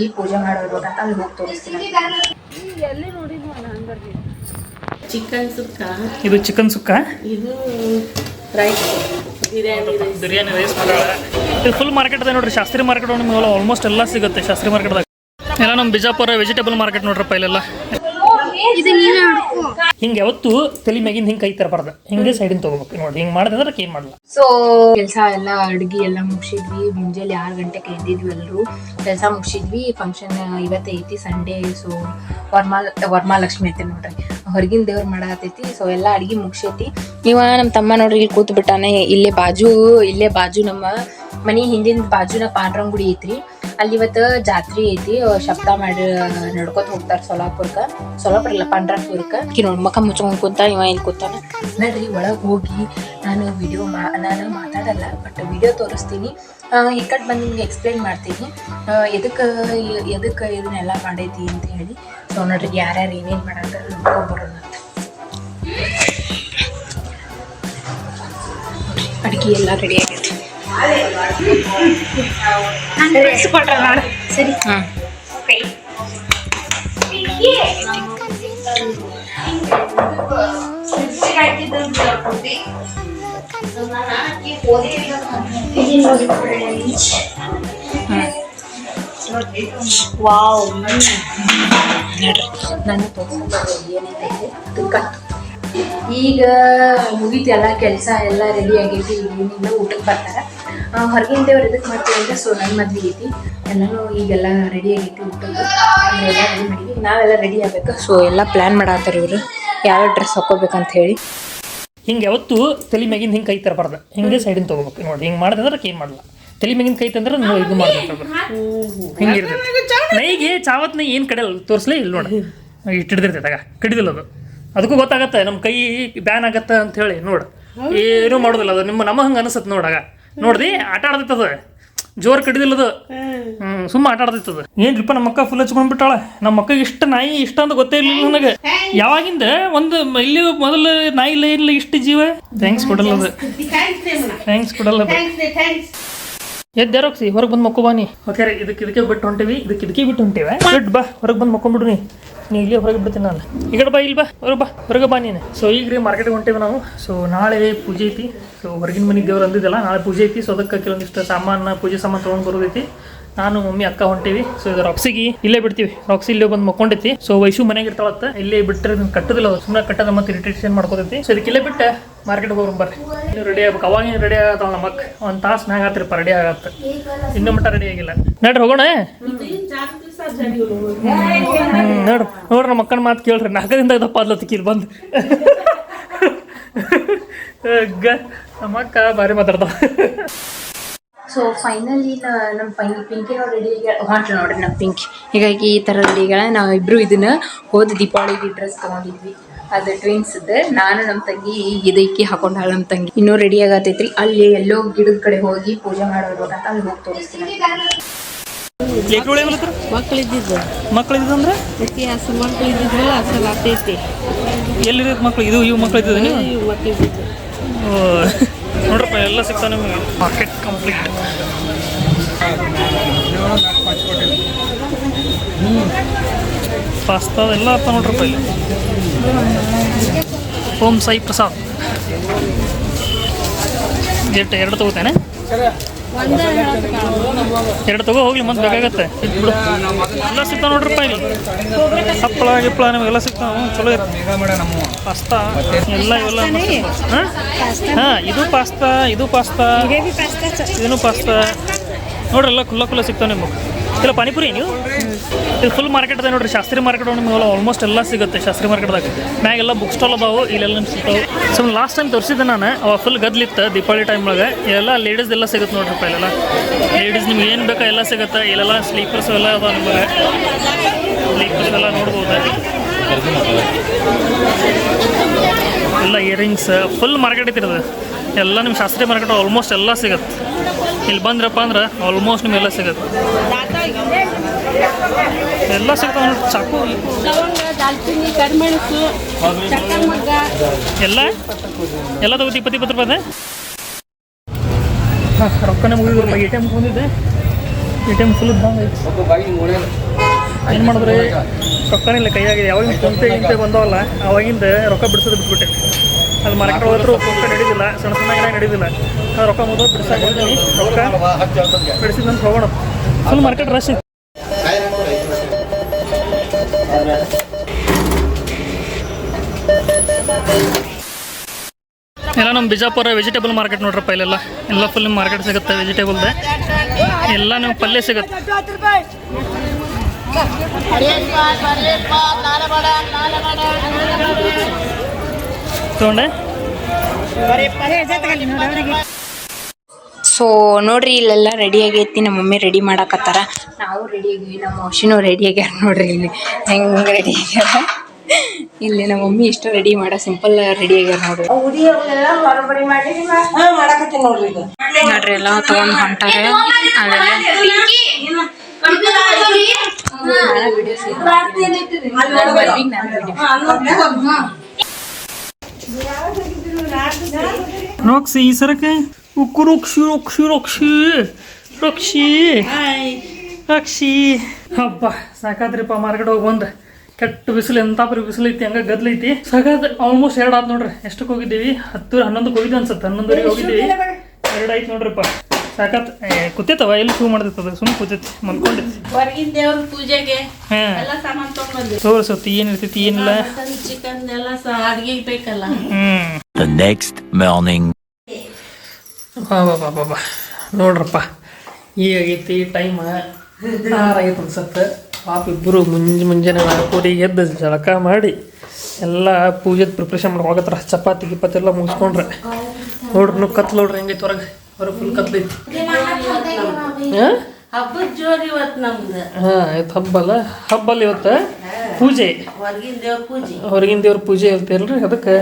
ಹೋಗಿ ಪೂಜೆ ಮಾಡಿರ್ಬೇಕಂತ ಅಲ್ಲಿ ಹೋಗಿ ತೋರಿಸ್ತೀನಿ. ಚಿಕನ್ ಸುಕ್ಕ? ಇದು ಚಿಕನ್ ಸುಕ್ಕ? ಇದು ರೈಸ್ ಬಿರಿಯಾನಿ ರೈಸ್ ಇದು ಫುಲ್ ಮಾರ್ಕೆಟ್ ಅದ ನೋಡ್ರಿ ಶಾಸ್ತ್ರಿ ಮಾರ್ಕೆಟ್ ನಿಮಗೆಲ್ಲ ಆಲ್ಮೋಸ್ಟ್ ಎಲ್ಲ ಸಿಗುತ್ತೆ ಶಾಸ್ತ್ರಿ ಮಾರ್ಕೆಟ್ದಾಗ ಎಲ್ಲ ನಮ್ಮ ಬಿಜಾಪುರ ವೆಜಿಟೇಬಲ್ ಮಾರ್ಕೆಟ್ ನೋಡ್ರಪ್ಪ ಇಲ್ಲೆಲ್ಲ. ಹಿಂಗೆ ಯಾವತ್ತು ತಲೆ ಮ್ಯಾಗಿಂದ ಹಿಂಗೆ ಕೈ ತರಬಾರ್ದು. ಹಿಂಗೆ ಸೈಡಿಂದ ತಗೋಬೇಕು. ನೋಡಿ ಹಿಂಗೆ ಮಾಡಿದ್ರೆ ಏನು ಮಾಡಲ್ಲ. ಸೊ ಕೆಲಸ ಎಲ್ಲ ಅಡ್ಗಿ ಎಲ್ಲ ಮುಗಿಸಿದ್ವಿ. ಮುಂಜಾನೆ ಆರು ಗಂಟೆ ಎದ್ದಿದ್ವಿ ಎಲ್ಲರೂ ಕೆಲಸ ಮುಗಿಸಿದ್ವಿ. ಫಂಕ್ಷನ್ ಇವತ್ತೇ ಐತಿ ಸಂಡೇ ಸೊ ವರ್ಮಾ ವರ್ಮಾಲಕ್ಷ್ಮಿ ಐತೆ ನೋಡ್ರಿ. ಹೊರಗಿನ ದೇವ್ರ ಮಾಡಾತೈತಿ ಸೊ ಎಲ್ಲ ಅಡ್ಗಿ ಮುಗಿಸೈತಿ. ಇವ ನಮ್ಮ ತಮ್ಮ ನೋಡ್ರಿ ಇಲ್ಲಿ ಕೂತ್ ಬಿಟ್ಟಾನೆ ಇಲ್ಲೇ ಬಾಜು ಇಲ್ಲೇ ಬಾಜು ನಮ್ಮ ಮನಿ ಹಿಂದಿನ ಬಾಜುನ ಪಾಂಡ್ರಂಗುಡಿ ಐತ್ರಿ. ಅಲ್ಲಿ ಇವತ್ತು ಜಾತ್ರೆ ಐತಿ ಶಬ್ದ ಮಾಡಿ ನಡ್ಕೊತ ಹೋಗ್ತಾರ ಸೊಲಾಪುರ್ಕ, ಸೊಲಾಪುರ ಇಲ್ಲ ಪಂಡ್ರಾಪುರ್ಕ. ಕಿ ನೋಡ್ ಮಕ್ಕ ಮುಚ್ಕೊಂಡ್ ಕುಂತ ಇವ ಇಲ್ಲಿ ಕೂತಾನ. ನಡ್ರಿ ಒಳಗೆ ಹೋಗಿ, ನಾನು ವಿಡಿಯೋ ಮಾ, ನಾನು ಮಾತಾಡಲ್ಲ ಬಟ್ ವಿಡಿಯೋ ತೋರಿಸ್ತೀನಿ. ಈ ಕಡೆ ಬಂದು ನಿಮ್ಗೆ ಎಕ್ಸ್ಪ್ಲೈನ್ ಮಾಡ್ತೀನಿ. ಎದಕ್ಕೆ ಎದಕ್ಕೆ ಇದನ್ನೆಲ್ಲ ಮಾಡೈತಿ ಅಂತ ಹೇಳಿ. ಸೊ ನೋಡ್ರಿ ಯಾರ್ಯಾರು ಏನೇನು ಮಾಡಾರ ನೋಡ್ಕೊಂಬರೋಣ ಅಂತ. ಅಡುಗೆ ಎಲ್ಲ ರೆಡಿ ಆಗೈತಿ ಸರಿ ಹಾಂ ವಾವ್ ನೋಡ್ರಿ ನಾನು ತೋರ್ಸಲ್ಲ ಏನೈತೆ ಅದು ಕಟ್ ಈಗ ಮುಗೀತು ಎಲ್ಲ ಕೆಲಸ ಎಲ್ಲ ರೆಡಿ ಆಗೈತಿ ಏನಿಲ್ಲ ಊಟಕ್ಕೆ ಬರ್ತಾರೆ ಹೊರಗಿನ ದೇವ್ರು ಎದಕ್ಕೆ ಮಾಡ್ತೀವಿ ಅಂದ್ರೆ ಸೊ ನನ್ನ ಮದ್ವೆ ಐತಿ. ಎಲ್ಲನೂ ಈಗೆಲ್ಲ ರೆಡಿ ಆಗೈತಿ ಎಲ್ಲ ನಾವೆಲ್ಲ ರೆಡಿ ಆಗಬೇಕು. ಸೊ ಎಲ್ಲ ಪ್ಲ್ಯಾನ್ ಮಾಡಾತ್ತಾರ ಇವರು. ಯಾವ ಡ್ರೆಸ್ ಹಾಕೋಬೇಕಂತ ಹೇಳಿ ಹಿಂಗೆ ಯಾವತ್ತು ತಲೆ ಮ್ಯಾಗಿಂದ ಹಿಂಗೆ ಕೈ ತರಬಾರ್ದು. ಹಿಂಗೆ ಸೈಡಿಂದ ತೊಗೋಬೇಕು. ನೋಡಿ, ಹಿಂಗೆ ಮಾಡಿದ್ರೆ ಏನು ಮಾಡಲ್ಲ. ತಲೆ ಮ್ಯಾಗಿಂದ ಕೈ ತಂದ್ರೆ ನೀವು ಇದು ಮಾಡ್ಬೇಕು ಹಿಂಗೆ ನೈಗೆ ಚಾವತ್ ನೈ ಏನು ಕಡೆ ತೋರಿಸ್ಲೇ ಇಲ್ಲ ನೋಡಿ. ಇಟ್ಟು ಹಿಡ್ದಿರ್ತೈತೆ ಆಗ. ಕಡಿದಿಲ್ಲ ಅದು. ಅದಕ್ಕೂ ಗೊತ್ತಾಗತ್ತೆ ನಮ್ಮ ಕೈ ಬ್ಯಾನ್ ಆಗತ್ತೆ ಅಂತ ಹೇಳಿ ನೋಡು. ಏನೂ ಮಾಡೋದಿಲ್ಲ ಅದು. ನಿಮ್ಮ, ನಮ್ಮ ಹಂಗೆ ಅನಿಸುತ್ತೆ ನೋಡಾಗ ನೋಡ್ದಿ ಆಟ ಆಡ್ತೈತದ ಜೋರ್ ಕಡಿದಿಲ್ಲ ಅದು ಹ್ಮ್ ಸುಮ್ಮ ಆಟ ಆಡ್ತೈತದ ಏನ್ರಿಪ್ಪ ನಮ್ಮ ಅಕ್ಕ ಫುಲ್ ಹಚ್ಕೊಂಡ್ ಬಿಟ್ಟಾಳ? ನಮ್ಮ ಅಕ್ಕಗೆ ಇಷ್ಟ ನಾಯಿ ಇಷ್ಟ ಅಂತ ಗೊತ್ತೇ ಇರ್ಲಿಲ್ಲ ನನಗೆ. ಯಾವಾಗಿಂದ? ಒಂದು ಇಲ್ಲಿ ಮೊದಲು ನಾಯಿ ಇಲ್ಲ ಇಲ್ಲ ಇಷ್ಟು ಜೀವ. ಥ್ಯಾಂಕ್ಸ್ ಕೊಡಲ್ಲ ಅದು ಥ್ಯಾಂಕ್ಸ್ ಕೊಡಲ್ಲ ಅದು ಎದ್ದಾರೋಕ್ಸಿ ಹೊರಗೆ ಬಂದು ಮಕ್ಕೋ ಬಾನಿ ಓಕೆ ರೀ ಇದಕ್ಕೆ ಇದಕ್ಕೆ ಬಿಟ್ಟು ಹೊಂಟಿವಿ ಇದಕ್ಕೆ ಇದಕ್ಕೆ ಬಿಟ್ಟು ಹೊಂಟಿವೆ. ಬಿಟ್ಟು ಬಾ ಹೊರಗೆ ಬಂದು ಮಕ್ಕೊಂಬಿಡು ನೀ. ನೀ ಇಲ್ಲಿ ಹೊರಗೆ ಬಿಡ್ತೀನಿ ನಾನು. ಈ ಕಡೆ ಬಾ ಇಲ್ಲಿ ಬಾ ಹೊರಗೆ ಬಾ ಹೊರಗೆ ಬಾ ನೀನು. ಸೊ ಈಗ ರೀ ಮಾರ್ಕೆಟ್ಗೆ ಹೊಂಟಿವಿ ನಾವು. ಸೊ ನಾಳೆ ಪೂಜೆ ಐತಿ. ಸೊ ಹೊರಗಿನ ಮನೆಗೆ ದೇವ್ರು ಅಂದಿದ್ದಲ್ಲ ನಾಳೆ ಪೂಜೆ ಐತಿ. ಸೊ ಅದಕ್ಕೆ ಕೆಲವೊಂದಿಷ್ಟು ಸಾಮಾನು ಪೂಜೆ ಸಾಮಾನು ತೊಗೊಂಡು ಬರೋದೈತಿ. ನಾನು, ಮಮ್ಮಿ, ಅಕ್ಕ ಹೊಂಟಿವಿ. ಸೊ ಇದು ರಾಕ್ಸಿಗೆ ಇಲ್ಲೇ ಬಿಡ್ತೀವಿ. ರಾಕ್ಸಿ ಇಲ್ಲೇ ಬಂದು ಮಕ್ಕೊಂಡೈತಿ. ಸೊ ವೈಶು ಮನೆಗೆ ಇರ್ತಾಳತ್ತ. ಇಲ್ಲೇ ಬಿಟ್ಟರೆ ಕಟ್ಟದಿಲ್ಲ ಸುಮ್ಮನೆ ಕಟ್ಟದ ಮತ್ತೆ ಇರಿಟೇಷನ್ ಮಾಡ್ಕೋತೈತಿ? ಸೊ ಇದಕ್ಕೆ ಇಲ್ಲೇ ಬಿಟ್ಟೆ. ಮಾರ್ಕೆಟ್ಗೆ ಹೋಗ್ರಿ ಬರ್ರಿ. ಇನ್ನು ರೆಡಿ ಆಗ್ಬೇಕು. ಅವಾಗ ರೆಡಿ ಆಗತ್ತ ನಮ್ಮ ಅಕ್ಕ ಒಂದು ತಾಸು ಮ್ಯಾಗ ಆತ್ರಿಪ್ಪ ರೆಡಿ ಆಗತ್ತ. ಇನ್ನೂ ಮಟ್ಟ ರೆಡಿ ಆಗಿಲ್ಲ. ನಡ್ರಿ ಹೋಗೋಣ ನೋಡ್ರಿ. ನೋಡ್ರಿ ನಮ್ಮ ಅಕ್ಕನ ಮಾತು ಕೇಳ್ರಿ. ನಾಲ್ಕರಿಂದ ದಪ್ಪ ಆದ್ಲತ್ತಿಕ್ಕೆ ಇಲ್ಲಿ ಬಂದು. ನಮ್ಮ ಅಕ್ಕ ಭಾರಿ ಮಾತಾಡ್ತಾವ ಸೊ ಫೈನಲಿ ನಮ್ಮ ಪೈ ಪಿಂಕಿನೋ ರೆಡಿ ಹೊಂಟ್ಲು ನೋಡ್ರಿ ನಮ್ಮ ಪಿಂಕಿ ಹೀಗಾಗಿ ಈ ಥರ ರೆಡಿಗಳ ನಾವು ಇಬ್ರು ಇದನ್ನ ಹೋದ ದೀಪಾವಳಿಗೆ ಡ್ರೆಸ್ ತೊಗೊಂಡಿದ್ವಿ. ಅದು ಟ್ವಿನ್ಸ್ ನಾನು ನಮ್ಮ ತಂಗಿ ಈಗ ಇದಕ್ಕೆ ಹಾಕೊಂಡಾಳ ನಮ್ಮ ತಂಗಿ. ಇನ್ನೂ ರೆಡಿ ಆಗತೈತ್ರಿ. ಅಲ್ಲಿ ಎಲ್ಲೋ ಗಿಡದ ಕಡೆ ಹೋಗಿ ಪೂಜೆ ಮಾಡಿರ್ಬೇಕಂತ ಅಲ್ಲಿ ಹೋಗಿ ತೋರಿಸ್ತೀನಿ. ಮಕ್ಕಳಿದ್ದಿದ್ದು ಮಕ್ಳು ಇದ್ದಂದ್ರೆ ಅದಕ್ಕೆ ಹಸು ಮಕ್ಕಳು ಇದ್ದಿದ್ವಲ್ಲ ಹಸಲ್ ಆಗ್ತೈತಿ ಎಲ್ಲಿರೋದು ಮಕ್ಳು? ಇದು ಇವು ಮಕ್ಕಳಿದ್ದು ಇದ್ದಿದ್ದು ನೋಡ್ರಪ್ಪ ಎಲ್ಲ ಸಿಗ್ತಾವೆ ನಿಮಗೆ. ಮಾರ್ಕೆಟ್ ಕಂಪ್ಲೀಟ್ ಪಾಸ್ತಾ ಎಲ್ಲ ಅರ್ಥ ನೋಡ್ರಪ್ಪ ಇಲ್ಲಿ. ಓಂ ಸಾಯಿ ಪ್ರಸಾದ್. ಎಷ್ಟು ಎರಡು ತಗೋತೇನೆ. ಎರಡು ತಗೋ ಹೋಗ್ಲಿ ಮತ್ತೆ ಬೇಕಾಗತ್ತೆ. ಇದ್ ಎಲ್ಲ ಸಿಗ್ತಾವೆ ನೋಡ್ರಪ್ಪ ಇಲ್ಲಿ. ಹಪ್ಪಳ ಗಿಪ್ಪಳ ನಿಮಗೆಲ್ಲ ಸಿಗ್ತಾವ. ಚಲೋ ಇರ್ತದೆ ಪಾಸ್ತಾ ಎಲ್ಲ ಇವೆಲ್ಲ ಹಾಂ? ಹಾಂ ಇದು ಪಾಸ್ತಾ ಇದು ಪಾಸ್ತಾ. ಇದನ್ನು ಪಾಸ್ತಾ. ನೋಡ್ರಿ ಎಲ್ಲ ಖುಲ್ಲ ಖುಲ್ಲ ಸಿಗ್ತಾವೆ ನಿಮಗೆ. ಇಲ್ಲ ಪಾನಿಪುರಿ ನೀವು? ಇದು ಫುಲ್ ಮಾರ್ಕೆಟ್ ಅದ ನೋಡ್ರಿ. ಶಾಸ್ತ್ರಿ ಮಾರ್ಕೆಟ್ ನಿಮ್ಗೆ ಆಲ್ಮೋಸ್ಟ್ ಎಲ್ಲ ಸಿಗುತ್ತೆ ಶಾಸ್ತ್ರಿ ಮಾರ್ಕೆಟ್ದಾಗ ಮ್ಯಾಗೆಲ್ಲ ಬುಕ್ ಸ್ಟಾಲ್ ಅದಾವು, ಇಲ್ಲೆಲ್ಲ ನಿಮ್ಗೆ ಸಿಗ್ತಾವೆ. ಸೊ ಲಾಸ್ಟ್ ಟೈಮ್ ತೋರಿಸಿದ್ದೆ ನಾನು, ಅವಾಗ ಫುಲ್ ಗದ್ಲಿತ್ತು ದೀಪಾವಳಿ ಟೈಮ್ ಒಳಗೆ. ಎಲ್ಲ ಲೇಡೀಸ್ ಎಲ್ಲ ಸಿಗುತ್ತೆ ನೋಡ್ರಿ ಇಲ್ಲೆಲ್ಲ. ಲೇಡೀಸ್ ನಿಮ್ಗೆ ಏನು ಬೇಕಾ ಎಲ್ಲ ಸಿಗುತ್ತೆ. ಇಲ್ಲೆಲ್ಲ ಸ್ಲೀಪರ್ಸ್ ಎಲ್ಲ ಅದಾವ ನಿಮಗೆ. ಸ್ಲೀಪರ್ಸ್ ಎಲ್ಲ ನೋಡ್ಬೋದು. ಎಲ್ಲ ಇಯರಿಂಗ್ಸ್ ಫುಲ್ ಮಾರ್ಕೆಟ್ ಐತಿರೋದು ಎಲ್ಲ ನಿಮ್ಮ ಶಾಸ್ತ್ರೀಯ ಮಾರ್ಕೆಟ್ ಆಲ್ಮೋಸ್ಟ್ ಎಲ್ಲ ಸಿಗುತ್ತೆ. ಇಲ್ಲಿ ಬಂದ್ರಪ್ಪ ಅಂದ್ರೆ ಆಲ್ಮೋಸ್ಟ್ ನಿಮ್ಗೆ ಎಲ್ಲ ಸಿಗುತ್ತೆ. ಎಲ್ಲ ಸಿಗ್ತಾವೆ ನೋಡಿ ಚಾಕು. ಲವಂಗ ದಾಲ್ಚಿನ್ನಿ ಕರಿಮೆಣಸು ಮಗ್ಗ ಎಲ್ಲ? ಎಲ್ಲ ತಗೋತಿ ಇಪ್ಪತ್ತು ಇಪ್ಪತ್ತು ರೂಪಾಯಿ ರೊಕ್ಕನೇ ಮುಗಿದ್ರು ಎ ಟಿ ಎಂ ಬಂದಿದ್ದೆ. ಎ ಟಿ ಎಂ ಫುಲ್ ಇದ್ದಂಗೆ ಐತಿ ಏನು ಇಲ್ಲ ಕೈಯಾಗಿದೆ. ಯಾವಾಗಿನ ಫೋನ್ಪೇ ಗಿನ್ಪೇ ಬಂದವಲ್ಲ ಅವಾಗಿಂದ ರೊಕ್ಕ ಬಿಡಿಸೋದು ಬಿಟ್ಬಿಟ್ಟೆ. ಅದು ಮಾರ್ಕೆಟ್ ಹೋದ್ರು ರೊಕ್ಕ ನಡೀದಿಲ್ಲ ಸಣ್ಣ ಸಣ್ಣ ನಡೀದಿಲ್ಲ. ರೊಕ್ಕ ಮುಗಿದು ಬಿಡಿಸಾಕ ರೊಕ್ಕ ಬಿಡಿಸಿದಂತ ಹೋಗೋಣ. ಫುಲ್ ಮಾರ್ಕೆಟ್ ರಶ್ ಐತಿ ಎಲ್ಲ ನಮ್ಮ ಬಿಜಾಪುರ ವೆಜಿಟೇಬಲ್ ಮಾರ್ಕೆಟ್ ನೋಡ್ರಪ್ಪ ಇಲ್ಲೆಲ್ಲ. ಎಲ್ಲ ಫುಲ್ ಮಾರ್ಕೆಟ್ ಸಿಗುತ್ತೆ ವೆಜಿಟೇಬಲ್ದೆ ಎಲ್ಲ ನೀವು ಪಲ್ಯ ಸಿಗುತ್ತೆ. ತಗೊಂಡೆ? ಸೊ ನೋಡ್ರಿ ಇಲ್ಲೆಲ್ಲ ರೆಡಿ ಆಗೈತಿ ನಮ್ಮ ಮಮ್ಮಿ ರೆಡಿ ಮಾಡಕತ್ತಾರ. ನಾವು ರೆಡಿ ಆಗಿವಿ ನಮ್ಮ ಔಷಿನೂ ರೆಡಿ ಆಗ್ಯಾರ ನೋಡ್ರಿ ಇಲ್ಲಿ. ಹೆಂಗ್ ರೆಡಿ ಆಗ್ಯಾರ? ಇಲ್ಲಿ ನಮ್ಮ ಮಮ್ಮಿ ಇಷ್ಟು ರೆಡಿ ಮಾಡ ಸಿಂಪಲ್ ರೆಡಿ ಆಗ್ಯಾರ ನೋಡ್ರಿ. ನೋಡ್ರಿ ಎಲ್ಲ ತಗೊಂಡ್ ಹೊಂಟಾರೆ. ಅವೆಲ್ಲ ನಾನು 그렇지, 그렇지, 그렇지. 그렇지. ರೊಕ್ಷಿ ರೊಕ್ಷಿ ರಕ್ಷಿ ಹಬ್ಬ ಸಾಕಾದ್ರಿಪ್ಪ ಮಾರ್ಕೆಟ್ ಹೋಗಿ ಬಂದ್ರೆ. ಕೆಟ್ಟ ಬಿಸಿಲು ಎಂತ ಬರೀ ಬಿಸಿಲು ಐತಿ ಹಂಗ ಗದ್ಲೈತಿ ಸಾಕಾದ ಆಲ್ಮೋಸ್ಟ್ ಎರಡು ಆತ್ ನೋಡ್ರಿ ಎಷ್ಟಕ್ಕೆ ಹೋಗಿದ್ದೀವಿ? ಹತ್ತು ಹನ್ನೊಂದಕ್ಕೆ ಹೋಗಿದ್ವಿ ಅನ್ಸತ್ತೆ ಹನ್ನೊಂದರಿಗೆ ಹೋಗಿದ್ದೀವಿ. ಎರಡು ಆಯ್ತು ನೋಡ್ರಿಪ್ಪ ಸಾಕತ್ ಕೂತೈತವ ಎಲ್ಲಿ ಶೂ ಮಾಡ್ತೈತದ ಸುಮ್ಮನೆ ಕೂತೈತಿ ಮಲ್ಕೊಂಡೈತಿ ಹೊರಗಿನ ದೇವ್ರ ಪೂಜೆಗೆ ಎಲ್ಲ ಸಾಮಾನ್ ತಗೊಂಡ್ಬಂದ್ವಿ ತೋರಿಸತ್ತಿ ಏನಿರ್ತೈತಿ ಏನಿಲ್ಲ. ಚಿಕನ್ ಎಲ್ಲ ಅಡ್ಗೆಗೆ ಬೇಕಲ್ಲ. ಹ್ಮ್. The next morning. ಬಾ ಬಾ ಬಾ ಬಾ ಬಾ. ನೋಡ್ರಪ್ಪ ಈಗ ಆಗೈತಿ ಟೈಮ್ ಆರಾಗೈತೆ ಅನ್ಸತ್ತೆ. ಪಾಪ ಇಬ್ಬರು ಮುಂಜೆ ಮುಂಜಾನೆ ನಾಲ್ಕೂವರೆಗೆ ಎದ್ದು ಜಳಕ ಮಾಡಿ ಎಲ್ಲ ಪೂಜೆದ ಪ್ರಿಪ್ರೇಷನ್ ಮಾಡಿ ಹೋಗತ್ರ ಚಪಾತಿ ಗಿಪಾತಿ ಎಲ್ಲ ಮುಗಿಸ್ಕೊಂಡ್ರೆ. ನೋಡ್ರಿ ನೀವು ಕತ್ಲು ನೋಡ್ರಿ ಹೆಂಗೈತೆ ಹೊರಗೆ. ಹೊರಗೆ ಫುಲ್ ಕತ್ಲೈತಿ ಹಾಂ? ಹಬ್ಬದ ಜೋರ್ ಇವತ್ ನಮ್ದು. ಹಾಂ ಆಯ್ತು ಹಬ್ಬ ಅಲ್ಲ. ಇವತ್ತು ಪೂಜೆ. ಹೊರಗಿನ ದೇವ್ರ ಪೂಜೆ. ಹೊರಗಿನ ದೇವ್ರ ಪೂಜೆ ಇರ್ತೇಲ್ರಿ ಅದಕ್ಕೆ?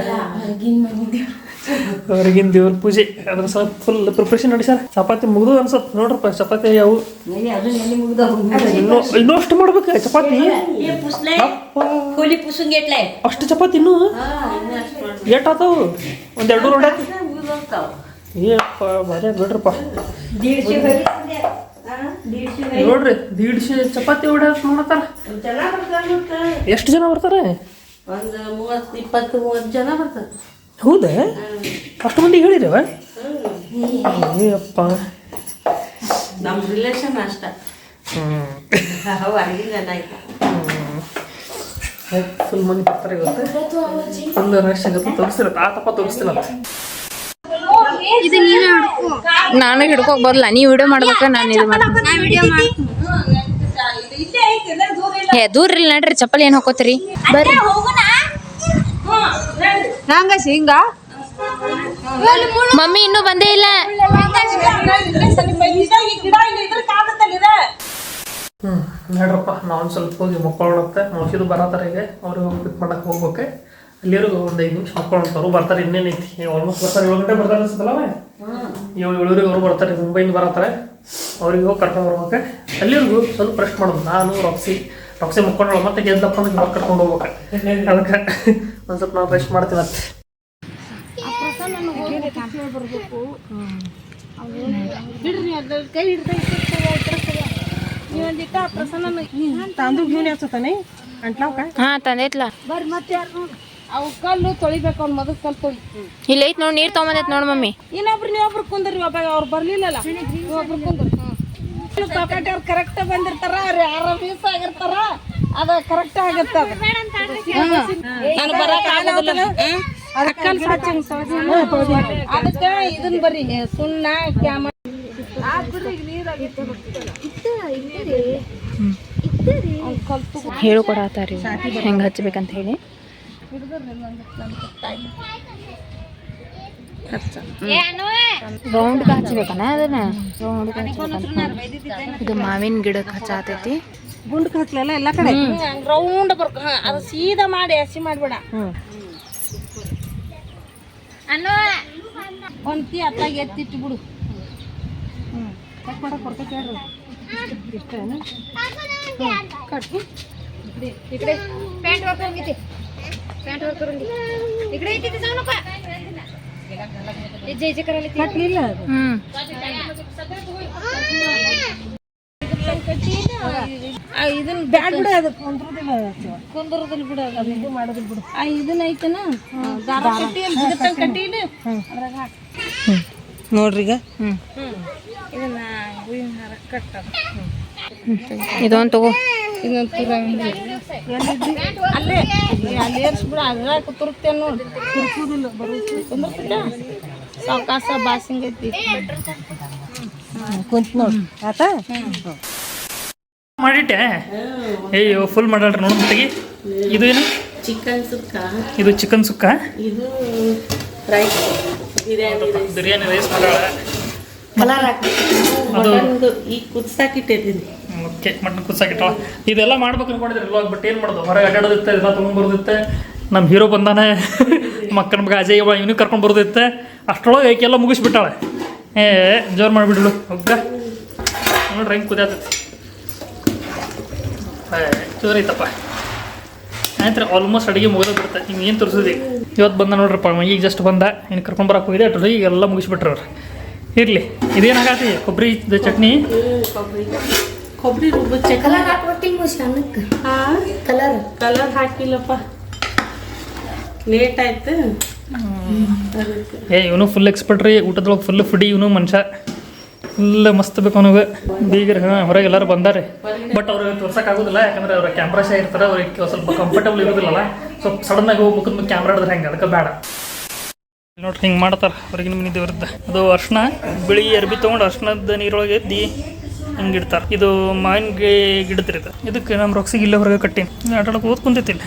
ಹೊರಗಿನ ದೇವ್ರ ಪೂಜೆ. ಅದ್ರ ಸ್ವಲ್ಪ ಫುಲ್ ಪ್ರಿಪ್ರೇಷನ್ ನಡೆಸ್ಯಾರ ಚಪಾತಿ ಮುಗಿದು ಅನ್ಸತ್ ನೋಡ್ರಪ್ಪ ಚಪಾತಿ ಯಾವ ಇನ್ನೂ ಇನ್ನೂ ಅಷ್ಟು ಮಾಡ್ಬೇಕು ಚಪಾತಿ? ಅಷ್ಟು ಚಪಾತಿ ಇನ್ನು? ಏಟ್ ಆತಾವು? ಒಂದ್ ಎರಡು ರೋಡ್ ಏಪ್ಪ ಬರೇ ಬಿಡ್ರಪ್ಪ. ನೋಡ್ರಿ ದೀಡ್ಶೆ ಚಪಾತಿ ಹೊಡ್ಯಾಕ ನೋಡತ್ತಾರ. ಎಷ್ಟು ಜನ ಬರ್ತಾರೆ? ಒಂದು ಮೂವತ್ತು ಇಪ್ಪತ್ತು ಮೂವತ್ತು ಜನ ಬರ್ತಾರೆ. ಹೌದಾ? ಅಷ್ಟು ಮಂದಿ ಹೇಳಿರವ ಅಯ್ಯಪ್ಪ ನಮ್ಮ ರಿಲೇಷನ್ ಅಷ್ಟ. ಫುಲ್ ಮಂದಿ ಬರ್ತಾರೆ ಇವತ್ತು. ಫುಲ್ ರಶ್ ಆಗುತ್ತೆ ಆತಪ್ಪ ತೋರಿಸ್ತಿಲ್ಲ ನಾನು ಹಿಡ್ಕೋಕ್ ಬರಲ್ಲ ನೀ ವಿಡಿಯೋ ಮಾಡ್ಬೇಕ? ನಾನು ಇದು ಮಾಡ್ತೀನಿ. ಏ ದೂರ ಇಲ್ಲ ನಡ್ರಿ. ಚಪ್ಪಲಿ ಏನ್ ಹಾಕೋತೀರಿ ಬರ್ರಿ. ನಂಗ ಸಿಂಗ? ಮಮ್ಮಿ ಇನ್ನೂ ಬಂದೇ ಇಲ್ಲ. ಹ್ಮ್ ನೋಡ್ರಪ್ಪ ನಾವು ಸ್ವಲ್ಪ ಹೋಗಿ ಮಕ್ಕೊಳ್ಳುತ್ತೆ ಮೋಸಿದು ಬರತ್ತಾರೆ ಈಗ ಅವ್ರಿಗೆ ಹೋಗಿ ಪಿಕ್ ಮಾಡಕ್ಕೆ ಹೋಗ್ಬೇಕು. ಅಲ್ಲಿರು ಒಂದು ಐದು ನಿಮಿಷ ಮಕ್ಕೊಳ್ಳೋಂತ ಅವ್ರು ಬರ್ತಾರೆ ಇನ್ನೇನೈತಿ ಆಲ್ಮೋಸ್ಟ್ ಬರ್ತಾರೆ ಏಳು ಗಂಟೆ ಬರ್ತಾರೆ ಅನ್ಸುತ್ತಲ್ಲ ಏಳು ಏಳುವರೆಗೆ ಅವರು ಬರ್ತಾರೆ ಮುಂಬೈಯಿಂದ ಬರತ್ತಾರೆ. ಅವ್ರಿಗೆ ಹೋಗಿ ಕರ್ಕೊಂಡು ಬರ್ಬೇಕು. ಅಲ್ಲಿವರೆಗೂ ಸ್ವಲ್ಪ ರೆಸ್ಟ್ ಮಾಡೋದು. ನಾನು ರಕ್ಸಿ ರಕ್ಸಿ ಮಕ್ಕೊಂಡು ಮತ್ತೆ ಗೆದ್ದಪ್ಪ ಅಂದ್ರೆ ಕರ್ಕೊಂಡು ಹೋಗ್ಬೇಕು. ಅದಕ್ಕೆ ಒಂದು ಸ್ವಲ್ಪ ನಾವು ರೆಸ್ಟ್ ಮಾಡ್ತೀವಿ ಮತ್ತೆ ತಾಂದು घेऊन याच होता नाही ಅಂಟ್ಲಾವ್ಕ ಹಾ ತಂದೈತ್ಲ ಬರ್ರಿ ಮತ್ತೆ ಯಾರು ಅವು ಕಲ್ಲು ತೊಳಿಬೇಕು ಅವ್ನ ಮೊದಲು ಕಲ್ಲು ತೊಳಿ ಇಲ್ಲ ಐತ್ ನೋಡ್ ನೀರ್ ತಗೊಂಬಂದೈತ್ ನೋಡ್ ಮಮ್ಮಿ ಇನ್ನೊಬ್ರು ನೀವೊಬ್ರು ಕುಂದ್ರಿ ಒಬ್ಬ ಅವ್ರು ಬರ್ಲಿಲ್ಲಲ್ಲ ನೀವೊಬ್ರು ಕುಂದ್ರಿ ಪಾಕೆಟ್ ಅವ್ರು ಕರೆಕ್ಟ್ ಬಂದಿರ್ತಾರ ಅವ್ರು ಯಾರ ಮಿಸ್ ಆಗಿರ್ತಾರ ಅದ ಕರೆಕ್ಟ್ ಆಗುತ್ತೆ ನಾನು ಬರಕ್ ಆಗೋದಿಲ್ಲ. ಅದಕ್ಕೆ ಇದನ್ನ ಬರ್ರಿ. ಸುಣ್ಣ ಕ್ಯಾಮ ಹೇಳು ಕೊಡತ್ತಾರಿ ಹೆಂಗ್ ಹಚ್ಬೇಕಂತ ಹೇಳಿ. ರೌಂಡ್ ಹಚ್ಬೇಕನ ಅದನ್ನ? ರೌಂಡ್ ಇದು ಮಾವಿನ ಗಿಡಕ್ಕೆ ಹಚ್ಚಾತೈತಿ. ಗುಂಡು ಹಾಕ್ಲಲ್ಲ ಎಲ್ಲ ಕಡೆ? ರೌಂಡ್ ಬರ್ಕ ಅದು ಸೀದಾ ಮಾಡಿ ಹಸಿ ಮಾಡ್ಬೇಡ. ಅನ್ನೋ ಒಂತಿ ಅತ್ತಾಗ ಎತ್ತಿಟ್ಟು ಬಿಡು. ಕಟ್ ಮಾಡಕ್ ಕೊಡ್ತೈತೆ ಹೇಳ್ರಿ. ಇಷ್ಟೇನು ಕಟ್ ಇಕಡೆ ಪ್ಯಾಂಟ್ ವರ್ಕರ್ ಗೀತಿ ಪ್ಯಾಂಟ್ ವರ್ಕರ್ ಉಂಡಿ ಇಕಡೆ ಐತಿ ಸೌನಪ್ಪ. ಹೆಜ್ಜೆ ಹೆಜ್ಜೆ ಕರಲಿ ಕಟ್ಲಿಲ್ಲ ಹ್ಞೂ ಇದನ್ನ ಬ್ಯಾಡ್ ಬಿಡ ಅದು. ಕುಂದ್ರದಿಲ್ಲ ಕುಂದ್ರದಿಲ್ಲ ಬಿಡ ಅದು. ಇದು ಮಾಡೋದಿಲ್ಲ ಬಿಡು. ಆ ಇದನ್ನ ಐತನ? ದಾರ ಕಟ್ಟಿ ಅಲ್ಲಿ ಗಿಡತಂಗ್ ಕಟ್ಟಿ. ಇಲ್ಲಿ ಅದ್ರಾಗ ಹಾಕ್. ನೋಡ್ರಿ ಈಗ. ಇದನ್ನ ಹೂವಿನ ಹಾರ ಕಟ್ಟದ. ಇದೊಂದು ತಗೋ. ಇದೊಂದು ತುರ ಅಲ್ಲೇ. ಅಲ್ಲಿ ಏರ್ಸ್ಬಿಡ ಅದ್ರಾಗ ತುರುಕ್ತೇನೆ ನೋಡಿ. ತುರ್ಕುದಿಲ್ಲ. ಬರುತ್ತೆ ಕುಂದಿರ್ತಿದ್ದ ಸಾವಕಾಸ ಬಾಸಿಂಗ್ ಐತಿ. ಕುಂತ ನೋಡ್ರಿ ಆತಾ? ಮಾಡಿಟ್ಟೆ ಅಯ್ಯೋ ಫುಲ್ ಮಾಡಲ್ರಿ ನೋಡಿ ತೆಗಿ ಇದು ಏನು? ಚಿಕನ್ ಸುಕ್ಕ. ಇದು ಚಿಕನ್ ಸುಕ್ಕ? ಇದು ರೈಸ್ ಬಿರಿಯಾನಿ ರೈಸ್ ಮಾಡಾಳ ಕಲರ್ ಅದು- ಈ ಈಗ ಕುದಿಸಾಕಿಟ್ಟಿದ್ದೀನಿ ಓಕೆ ಮಟನ್ ಕುಸಾಕಿಟ್ಟಳ ಇದೆಲ್ಲ ಮಾಡ್ಬೇಕು ಅನ್ಕೊಂಡಿದ್ರೆ ಇವಾಗ ಬಟ್ ಏನು ಮಾಡೋದು? ಹೊರಗೆ ಅಡ್ಡಾಡೋದಿತ್ತೆ ಎಲ್ಲ ತೊಗೊಂಡ್ಬರ್ದಿತ್ತೆ ನಮ್ಮ ಹೀರೋ ಬಂದಾನೆ. ಮಕ್ಕಳ ಮಗ ಅಜಯ್ ಅವ ಇವನಿಗೆ ಕರ್ಕೊಂಡು ಬರೋದಿತ್ತೆ. ಅಷ್ಟರೊಳಗೆ ಏಕೆಲ್ಲ ಮುಗಿಸ್ಬಿಟ್ಟಾಳೆ. ಏ ಜೋರು ಮಾಡಿಬಿಡ್ಲು ಒಬ್ಬ ನೋಡ್ರಿ ಹೆಂಗೆ ಕುದಿಯತೈತಿ. ಜೋರು ಐತಪ್ಪ. ಆಯ್ತು ಆಲ್ಮೋಸ್ಟ್ ಅಡುಗೆ ಮುಗಿದ ಬಿಡುತ್ತೆ ನಿಮ್ಗೆ ಏನು ತೋರಿಸಿದೆ? ಇವತ್ತು ಬಂದ ನೋಡ್ರಪ್ಪ ಈಗ ಜಸ್ಟ್ ಬಂದ. ಇನ್ನು ಕರ್ಕೊಂಡು ಬರೋಕೆ ಹೋಗಿದೆ ಈಗ ಎಲ್ಲ ಮುಗಿಸ್ಬಿಟ್ರು ಅವ್ರು. ಇರಲಿ ಇದೇನಾಗತ್ತೆ? ಕೊಬ್ಬರಿ ಚಟ್ನಿ? ಕೊಬ್ಬರಿ ರುಬ್ಬ ಚಕ್ರ ಕಲರ್ ಹಾಕಿಲ್ಲಪ್ಪ. ಲೇಟ್ ಆಯ್ತು. ಏ ಇವನು ಫುಲ್ ಎಕ್ಸ್ಪರ್ಟ್ ರೀ. ಊಟದೊಳಗೆ ಫುಲ್ ಫುಡಿ ಇವನು ಮನುಷ್ಯ. ಫುಲ್ ಮಸ್ತ್ ಬೇಕು ಅವನಿಗೆ. ಬೀಗರ್ ಹೊರಗೆ ಎಲ್ಲರೂ ಬಂದಾರೆ ಬಟ್ ಅವ್ರಿಗೆ ತೋರ್ಸೋಕ್ಕಾಗೋದಿಲ್ಲ ಯಾಕಂದ್ರೆ ಅವ್ರ ಕ್ಯಾಮ್ರಾ ಶೇ ಇರ್ತಾರೆ, ಅವ್ರಿಗೆ ಸ್ವಲ್ಪ ಕಂಫರ್ಟಬಲ್ ಇರೋದಿಲ್ಲಲ್ಲ. ಸ್ವಲ್ಪ ಸಡನ್ನಾಗಿ ಹೋಗ್ಬೇಕು ಕ್ಯಾಮ್ರಾ ಹಿಡಿದ್ರೆ ಹೆಂಗೆ? ಅದಕ್ಕೆ ಬೇಡ. ನೋಡ್ರಿ, ಹಿಂಗೆ ಮಾಡ್ತಾರೆ ಹೊರಗಿನ ಮನೆ ದೇವ್ರದ್ದು. ಅದು ಅರ್ಶಿನ ಬಿಳಿ ಅರ್ಬಿ ತೊಗೊಂಡು ಅರ್ಶಿನದ ನೀರೊಳಗೆ ಎದ್ದಿ ಹಿಂಗೆ ಇಡ್ತಾರೆ. ಇದು ಮಾವಿನ ಗಿಡದ್ರಿ ಇದು. ಇದಕ್ಕೆ ನಮ್ಮ ರೊಕ್ಸಿಗೆ ಇಲ್ಲೇ ಹೊರಗೆ ಕಟ್ಟಿ ಆಟಾಡಕ್ಕೆ ಓದ್ ಕುಂತೈತಿಲ್ಲ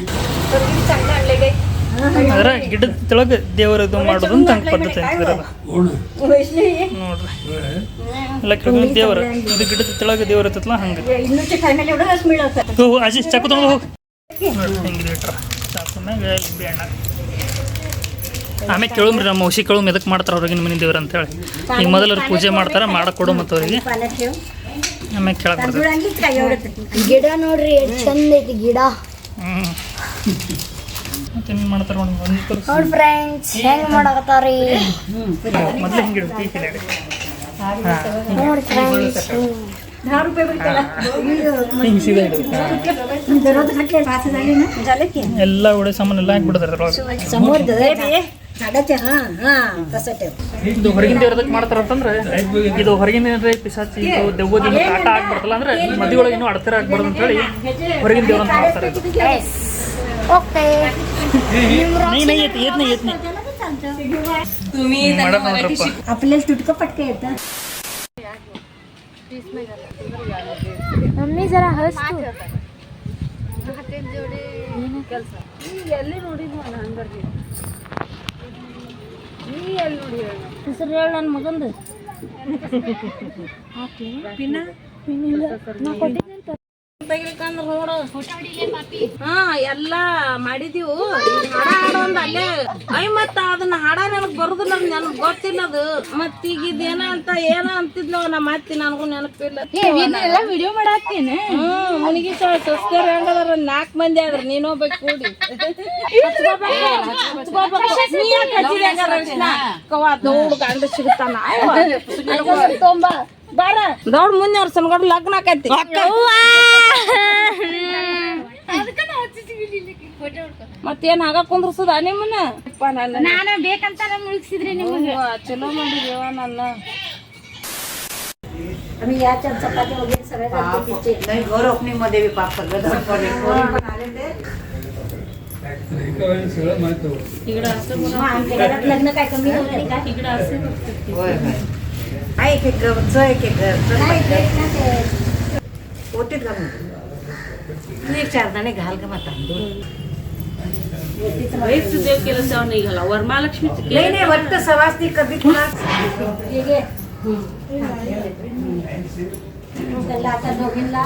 ಅದರ ಗಿಡದ ತೆಳಗೆ ದೇವರ ಇದು ಮಾಡೋದು ಅಂತ ಹಂಗೆ ಪದ್ಧತಿ ಅಂತಿದ್ರಲ್ಲ ನೋಡ್ರಿ. ಎಲ್ಲ ದೇವರ ಇದು ಗಿಡದ ತೆಳಗೆ ದೇವರ ಇರ್ತೈತಲ್ಲ ಹಂಗೆ. ಅಜಿ ಚಾಕು ತಗೊಂಡು ಹೋಗು. ನೋಡ್ರಿ ಹೆಂಗಿದೆ ಇಟ್ರ ಚಾಕುನಾಗ ಲಿಂಬೆ ಹಣ್ಣ ಆಮೇಲೆ ಕೇಳುಮ್ರಿ ನಮ್ಮ ಔಷಧಿ ಕೇಳು ಎದಕ್ಕೆ ಮಾಡ್ತಾರೆ ಅವ್ರಿಗೆ ಮನೆ ದೇವ್ರ ಅಂತೇಳಿ. ಈಗ ಮೊದಲು ಅವ್ರು ಪೂಜೆ ಮಾಡ್ತಾರೆ ಮಾಡಕ್ಕೆ ಕೊಡು ಮತ್ತು ಅವರಿಗೆ ಆಮೇಲೆ ಕೇಳಕ್ಕೆ ಗಿಡ ನೋಡ್ರಿ ಚಂದ ಐತಿ ಗಿಡ. ಹ್ಞೂ ಮಾಡ್ತಾರ ಮಾಡ್ತಾರೆ ನೋಡಿ ಫ್ರೆಂಡ್ಸ್ ಹೆಂಗ್ ಮಾಡಕತ್ತಾರಿ ಮೊದಲು ಹಿಂಗೆ ನೋಡ್ ಫ್ರೆಂಡ್ಸ್ ಹಿಂಗೆ ಎಲ್ಲ ಒಳ್ಳೆ ಸಾಮಾನು ಎಲ್ಲ ಹಾಕ್ಬಿಡ್ತಾರೆ ಇದು ಹೊರಗಿನ ದೇವ್ರ ಅದಕ್ಕೆ ಮಾಡ್ತಾರ ಅಂತಂದ್ರೆ ಇದು ಹೊರಗಿನ ಏನ್ರಿ ಪಿಸಾಚಿ ಇದು ದೆವ್ವದ ಇದು ಕಾಟ ಆಗ್ಬಾರ್ದಲ್ಲ ಅಂದ್ರೆ ಮದಿ ಒಳಗೆ ಇನ್ನೂ ಅಡತರ ಆಗ್ಬಾರ್ದು ಅಂತ ಹೇಳಿ ಹೊರಗಿನ ದೇವ್ರ ಅಂತ ಮಾಡ್ತಾರೆ ಇದು ಓಕೆ ನೈ ನೈ ಏತ್ ಏತ್ನೆ ಏತ್ನೆ ಮಾಡಕ್ ನೋಡ್ರಪ್ಪ आपल्याला तुटकं पटकं येतं ಮಮ್ಮಿ ಜರ ಹಸ್ ಎಲ್ಲಿ ನೋಡಿದ್ವ ಹಂಗಾರಿ ನೀ ಎಲ್ಲಿ ನೋಡಿ ಹೆಸರು ಹೇಳ ನನ್ನ ಮಗಂದು ತೆಗಿಲಿಕ್ಕಂದ್ರ ನೋಡು ಹಾ ಎಲ್ಲ ಮಾಡಿದೀವು. ಹಾಡ ಹಾಡೊಂದ್ ಅಲ್ಲೇ. ಐ ಮತ್ತ ಅದನ್ನ ಹಾಡ ನನಗ್ ಬರುದಿಲ್ಲ ನನಗ್ ಗೊತ್ತಿಲ್ಲ ಅದು. ಮತ್ ಈಗ ಇದೇನ ಅಂತ ಏನ ಅಂತಿದ್ಲು ನಮ್ಮ ಅತ್ತಿ ನನಗೂ ನೆನಪಿಲ್ಲ. ವಿಡಿಯೋ ಮಾಡಾಕ್ತೇನೆ. ಹ್ಮ್ ಮುನಿಗಿ ಸಸ್ಕರ್ ಹೆಂಗದಾರ ನಾಲ್ಕ್ ಮಂದಿ ಆದ್ರ ನೀನೊಬ್ಬ ಕೂಡಿ. ನೀ ಯಾಕ್ ಹಚ್ಚಿದೆ ಹಂಗಾರ ಅರ್ಶಿನ? ಕವ್ವ ದೌಡ್ ಗಂಡ ಸಿಗ್ತಾನ ಬಾರ. ದೌಡ್ ಮುಂದೆ ಅವ್ರ ಲಗ್ನ ಆಕೈತಿ. ಮತ್ತೇನ್ ಆಗ ಕುಂದ್ರಸದ ನಿಮ್ಮನ್ನ ಅಪ್ಪ ನನ್ನ ನಾನು ಬೇಕಂತ ಮುಳುಗಿಸಿದ್ರಿ ನಿಮ್ಗೆ ಅವ್ವ, ಚಲೋ ಮಾಡಿದ್ಯವ ನನ್ನ आम्ही याच्या चपात्या वगैरे सगळ्या घालतो तिचे घर ओपनिंग मध्ये बी पाप सगळं धडपडले. पोरी पण आले ते. इकडं असं मग आमच्या घरात लग्न काय कमी होतं का इकडं असं होय होय आहे एक एक घरचं एक एक घरचं नाही ते ना ते ओटीत घालून तू चार चारदाणे घाल का मग तांदूळ हेच केलं नाही घाला. वरमालक्ष्मी नाही कधी आता दोघींना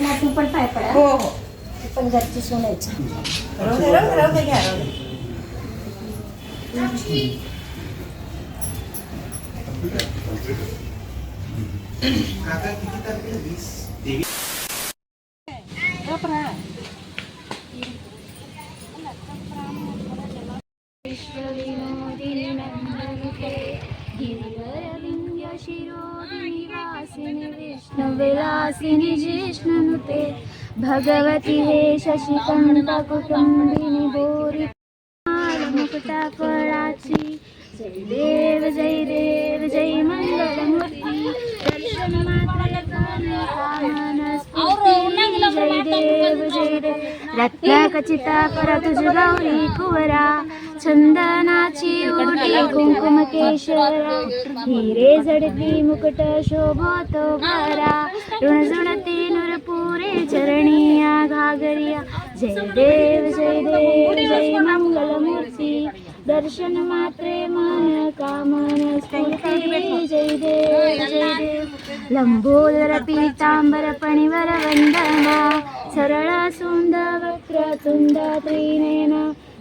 नाही पण पाय पडा. हो पण घरची काका किती तारखेला वीस तेवीस जिष्णुते हे शशिकण्डकुटुम्बिनि मुकुटफलाची जय देव जय देव जय मंगलमूर्ती। दर्शन मात्र जय देव जय देव। रत्नखचिता पर तुझ गौरी कुवरा। चंदनाची ओटी कुंकुम केशरा। हिरे जडती मुकुट शोभतो भरा ऋण जुणती नुरपुरे चरणिया घागरिया जय देव जय देव जय मंगलमूर्ती। दर्शन मात्रे मन कामन स्फूर्ती जय देव जय देव। लंबोदर पीतांबर पणिवर वंदना सरळ सुंदर वक्रतुंड त्रिनेन।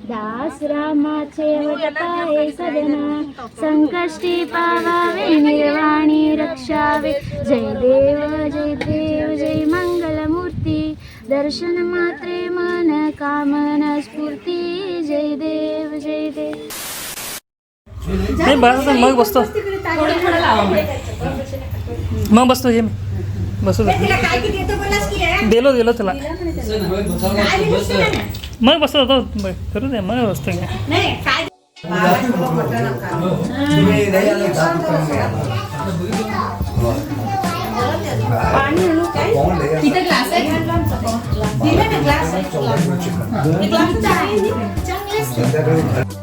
दास रामाचे वटपाये सदना। संकष्टी पावावे निर्वाणी रक्षावे। जय देव जय देव जय मंगलमूर्ती दर्शन मात्रे मन कामन स्फूर्ती जय देव जय देव. मग बसतो. मग बसतो हे बसू. दिलो दिलो तुला. मग बसतो होतो करू दे मग बसतो की. तिथे ग्लास आहे दिला ना ग्लास ग्लास